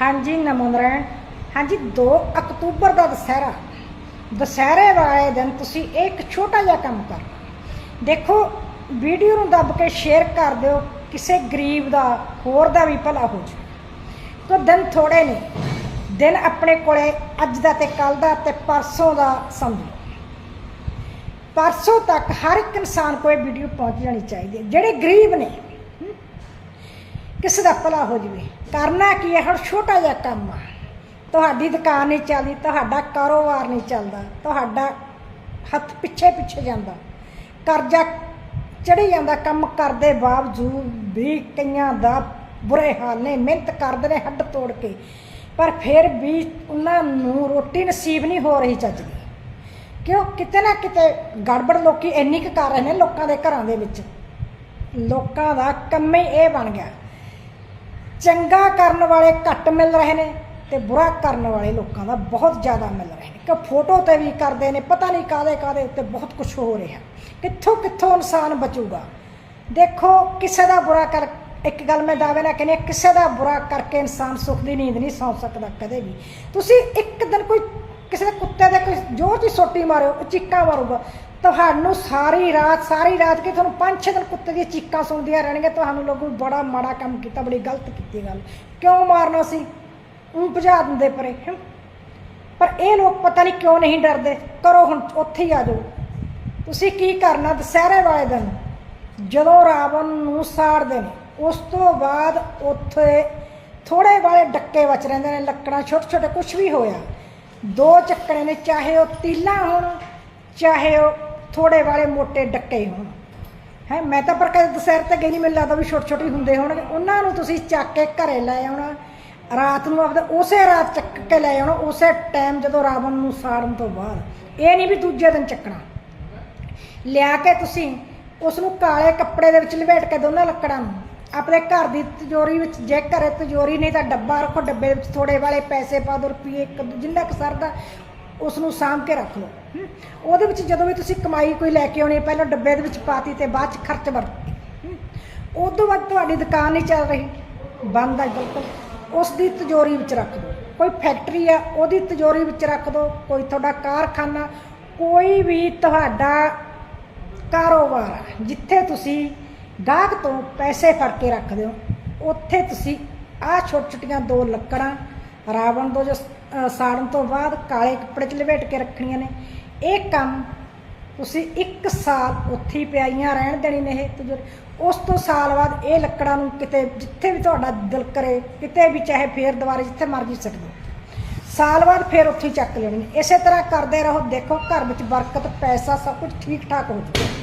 ਹਾਂਜੀ ਨਮੋਨਰਨ ਹਾਂਜੀ 2 ਅਕਤੂਬਰ ਦਾ ਦੁਸਹਿਰਾ। ਦੁਸਹਿਰੇ ਵਾਲੇ ਦਿਨ ਤੁਸੀਂ ਇਹ ਇੱਕ ਛੋਟਾ ਜਿਹਾ ਕੰਮ ਕਰ ਦੇਖੋ, ਵੀਡੀਓ ਨੂੰ ਦੱਬ ਕੇ ਸ਼ੇਅਰ ਕਰ ਦਿਓ, ਕਿਸੇ ਗਰੀਬ ਦਾ, ਹੋਰ ਦਾ ਵੀ ਭਲਾ ਹੋ ਜਾਵੇ। ਤਾਂ, ਦਿਨ ਥੋੜੇ ਨੇ। ਦਿਨ ਆਪਣੇ ਕੋਲੇ ਅੱਜ ਦਾ ਤੇ ਕੱਲ ਦਾ ਤੇ ਪਰਸੋਂ ਦਾ ਸਮਝੋ ਪਰਸੋਂ ਤੱਕ ਹਰ ਇੱਕ ਇਨਸਾਨ ਕੋਲ ਇਹ ਵੀਡੀਓ ਪਹੁੰਚ ਜਾਣੀ ਚਾਹੀਦੀ ਹੈ। ਜਿਹੜੇ ਗਰੀਬ ਨੇ ਕਿਸੇ ਦਾ ਭਲਾ ਹੋ ਜਵੇ। ਕਰਨਾ ਕੀ ਹੈ? ਹੁਣ ਛੋਟਾ ਜਿਹਾ ਕੰਮ ਆ। ਤੁਹਾਡੀ ਦੁਕਾਨ ਨਹੀਂ ਚੱਲਦੀ, ਤੁਹਾਡਾ ਕਾਰੋਬਾਰ ਨਹੀਂ ਚੱਲਦਾ, ਤੁਹਾਡਾ ਹੱਥ ਪਿੱਛੇ ਪਿੱਛੇ ਜਾਂਦਾ। ਕਰਜ਼ਾ ਚੜੀ ਜਾਂਦਾ, ਕੰਮ ਕਰਦੇ ਬਾਵਜੂਦ ਵੀ ਕਈਆਂ ਦਾ ਬੁਰੇ ਹਾਲ ਨੇ, ਮਿਹਨਤ ਕਰਦੇ ਨੇ ਹੱਡ ਤੋੜ ਕੇ। ਪਰ ਫਿਰ ਵੀ ਉਹਨਾਂ ਨੂੰ ਰੋਟੀ ਨਸੀਬ ਨਹੀਂ ਹੋ ਰਹੀ ਚੱਜ ਦੀ। ਕਿਉਂ? ਕਿਤੇ ਨਾ ਕਿਤੇ ਗੜਬੜ ਲੋਕੀ ਇੰਨੀ ਕੁ ਕਰ ਰਹੇ ਨੇ ਲੋਕਾਂ ਦੇ ਘਰਾਂ ਦੇ ਵਿੱਚ। ਲੋਕਾਂ ਦਾ ਕੰਮ ਹੀ ਇਹ ਬਣ ਗਿਆ। ਚੰਗਾ ਕਰਨ ਵਾਲੇ ਘੱਟ ਮਿਲ ਰਹੇ ਨੇ ਤੇ ਬੁਰਾ ਕਰਨ ਵਾਲੇ ਲੋਕਾਂ ਦਾ ਬਹੁਤ ਜ਼ਿਆਦਾ ਮਿਲ ਰਹੇ ਨੇ। ਕਿ ਫੋਟੋ ਤੇ ਵੀ ਕਰਦੇ ਨੇ ਪਤਾ ਨਹੀਂ ਕਾਦੇ ਕਾਦੇ ਉੱਤੇ ਬਹੁਤ ਕੁਝ ਹੋ ਰਿਹਾ। ਕਿੱਥੋਂ ਕਿੱਥੋਂ ਇਨਸਾਨ ਬਚੂਗਾ? ਦੇਖੋ ਕਿਸੇ ਦਾ ਬੁਰਾ ਕਰ ਇੱਕ ਗੱਲ ਮੈਂ ਦਾਅਵੇ ਨਾਲ ਕਹਿੰਦੀ ਹਾਂ, ਕਿਸੇ ਦਾ ਬੁਰਾ ਕਰਕੇ ਇਨਸਾਨ ਸੁੱਖ ਦੀ ਨੀਂਦ ਨਹੀਂ ਸੌਂ ਸਕਦਾ ਕਦੇ ਵੀ। ਤੁਸੀਂ ਇੱਕ ਦਿਨ ਕੋਈ ਕਿਸੇ ਦੇ ਕੁੱਤੇ ਦੇ ਕੋਈ ਜ਼ੋਰ ਦੀ ਸੋਟੀ ਮਾਰਿਓ ਉਹ ਮਾਰੂਗਾ। ਤੁਹਾਨੂੰ ਸਾਰੀ ਰਾਤ ਸਾਰੀ ਰਾਤ ਕਿ ਤੁਹਾਨੂੰ ਪੰਜ ਛੇ ਦਿਨ ਕੁੱਤੇ ਦੀਆਂ ਚੀਕਾਂ ਸੁਣਦੀਆਂ ਰਹਿਣਗੀਆਂ, ਤੁਹਾਨੂੰ ਲੋਕੋ ਬੜਾ ਮਾੜਾ ਕੰਮ ਕੀਤਾ, ਬੜੀ ਗਲਤ ਕੀਤੀ ਗੱਲ। ਕਿਉਂ ਮਾਰਨਾ ਸੀ? ਉਹ ਭਜਾ ਦਿੰਦੇ ਪਰੇ ਪਰ ਇਹ ਲੋਕ ਪਤਾ ਨਹੀਂ ਕਿਉਂ ਨਹੀਂ ਡਰਦੇ। ਕਰੋ ਹੁਣ, ਉੱਥੇ ਹੀ ਆ ਜਾਓ। ਤੁਸੀਂ ਕੀ ਕਰਨਾ? ਦੁਸਹਿਰੇ ਵਾਲੇ ਦਿਨ, ਜਦੋਂ ਰਾਵਣ ਨੂੰ ਸਾੜਦੇ ਨੇ, ਉਸ ਤੋਂ ਬਾਅਦ ਉੱਥੇ ਥੋੜੇ ਵਾਲੇ ਡੱਕੇ ਬਚ ਰਹਿੰਦੇ ਨੇ, ਲੱਕੜਾਂ ਛੋਟੇ ਛੋਟੇ ਕੁਝ ਵੀ ਹੋਇਆ। ਦੋ ਚੱਕਣੇ ਨੇ, ਚਾਹੇ ਉਹ ਤੀਲਾ ਹੋਣ, ਚਾਹੇ ਉਹ ਥੋੜੇ ਵਾਲੇ ਮੋٹے ਡੱਕੇ ਹੋਣ। ਹੈ, ਮੈਂ ਤਾਂ ਪਰ ਕਦੇ ਦੁਸਹਿਰੇ ਤੇ ਗਈ ਨਹੀਂ ਮੈਨੂੰ ਲੱਗਦਾ ਵੀ ਛੋਟੇ ਛੋਟੇ ਹੁੰਦੇ ਹੋਣਗੇ। ਉਹਨਾਂ ਨੂੰ ਤੁਸੀਂ ਚੱਕ ਕੇ ਘਰੇ ਲੈ ਆਉਣਾ। ਰਾਤ ਨੂੰ ਆਪਦਾ ਉਸੇ ਰਾਤ ਚੱਕ ਕੇ ਲੈ ਆਉਣਾ, ਉਸੇ ਟਾਈਮ ਜਦੋਂ ਰਾਵਣ ਨੂੰ ਸਾੜਨ ਤੋਂ ਬਾਅਦ। ਇਹ ਨਹੀਂ ਵੀ ਦੂਜੇ ਦਿਨ ਚੱਕਣਾ। ਲਿਆ ਕੇ ਤੁਸੀਂ ਉਸ ਨੂੰ ਕਾਲੇ ਕੱਪੜੇ ਦੇ ਵਿੱਚ ਲਪੇਟ ਕੇ ਦੋਨਾਂ ਲੱਕੜਾਂ ਨੂੰ। ਆਪਣੇ ਘਰ ਦੀ ਤਿਜੋਰੀ ਵਿੱਚ, ਜੇ ਘਰੇ ਤਿਜੋਰੀ ਨਹੀਂ ਤਾਂ ਡੱਬਾ ਰੱਖੋ, ਡੱਬੇ ਵਿੱਚ ਥੋੜੇ ਵਾਲੇ ਪੈਸੇ ਪਾ ਦਿਓ, ਰੁਪਈਏ ਇੱਕ ਦੋ ਜਿੰਨਾ ਕੁ ਸਰਦਾ। ਉਸ ਨੂੰ ਸਾਂਭ ਕੇ ਰੱਖ ਲਓ। ਉਹਦੇ ਵਿੱਚ ਜਦੋਂ ਵੀ ਤੁਸੀਂ ਕਮਾਈ ਕੋਈ ਲੈ ਕੇ ਆਉਣੀ ਪਹਿਲਾਂ ਡੱਬੇ ਦੇ ਵਿੱਚ ਪਾਤੀ ਤੇ ਬਾਅਦ ਚ ਖਰਚ ਵਰਤੀ। ਹਮ। ਉਸ ਤੋਂ ਬਾਅਦ ਤੁਹਾਡੀ ਦੁਕਾਨ ਨਹੀਂ ਚੱਲ ਰਹੀ। ਬੰਦ ਹੈ ਬਿਲਕੁਲ। ਉਸ ਦੀ ਤਿਜੋਰੀ ਵਿੱਚ ਰੱਖ ਦਿਓ। ਕੋਈ ਫੈਕਟਰੀ ਆ ਉਹਦੀ ਤਿਜੋਰੀ ਵਿੱਚ ਰੱਖ ਦਿਓ। ਕੋਈ ਤੁਹਾਡਾ ਕਾਰਖਾਨਾ ਕੋਈ ਵੀ ਤੁਹਾਡਾ ਕਾਰੋਬਾਰ ਆ, ਜਿੱਥੇ ਤੁਸੀਂ ਗਾਹਕ ਤੋਂ ਪੈਸੇ ਫੜ ਕੇ ਰੱਖਦੇ ਹੋ ਉੱਥੇ ਤੁਸੀਂ ਆਹ ਛੋਟ ਛੋਟੀਆਂ ਦੋ ਲੱਕੜਾਂ ਰਾਵਣ ਤੋਂ ਜੋ ਸਾੜਨ ਤੋਂ ਬਾਅਦ ਕਾਲੇ ਕੱਪੜੇ 'ਚ ਲਪੇਟ ਕੇ ਰੱਖਣੀਆਂ ਨੇ। ਇਹ ਕੰਮ ਤੁਸੀਂ 1 ਸਾਲ ਉੱਥੇ ਹੀ ਪਿਆਈਆਂ ਰਹਿਣ ਦੇਣੀ ਨੇ ਇਹ। ਤਜੁਰ ਉਸ ਤੋਂ ਸਾਲ ਬਾਅਦ ਇਹ ਲੱਕੜਾਂ ਨੂੰ ਕਿਤੇ, ਜਿੱਥੇ ਵੀ ਤੁਹਾਡਾ ਦਿਲ ਕਰੇ, ਕਿਤੇ ਵੀ ਚਾਹੇ ਫੇਰ ਦੁਬਾਰੇ ਜਿੱਥੇ ਮਰਜ਼ੀ ਸਕਦੇ ਸਾਲ ਬਾਅਦ ਫੇਰ ਉੱਥੇ ਹੀ ਚੱਕ ਲੈਣੀ। ਨੇ ਇਸੇ ਤਰ੍ਹਾਂ ਕਰਦੇ ਰਹੋ, ਦੇਖੋ ਘਰ ਵਿੱਚ ਬਰਕਤ, ਪੈਸਾ ਸਭ ਕੁਝ ਠੀਕ ਠਾਕ ਹੋ ਜਾਊਗਾ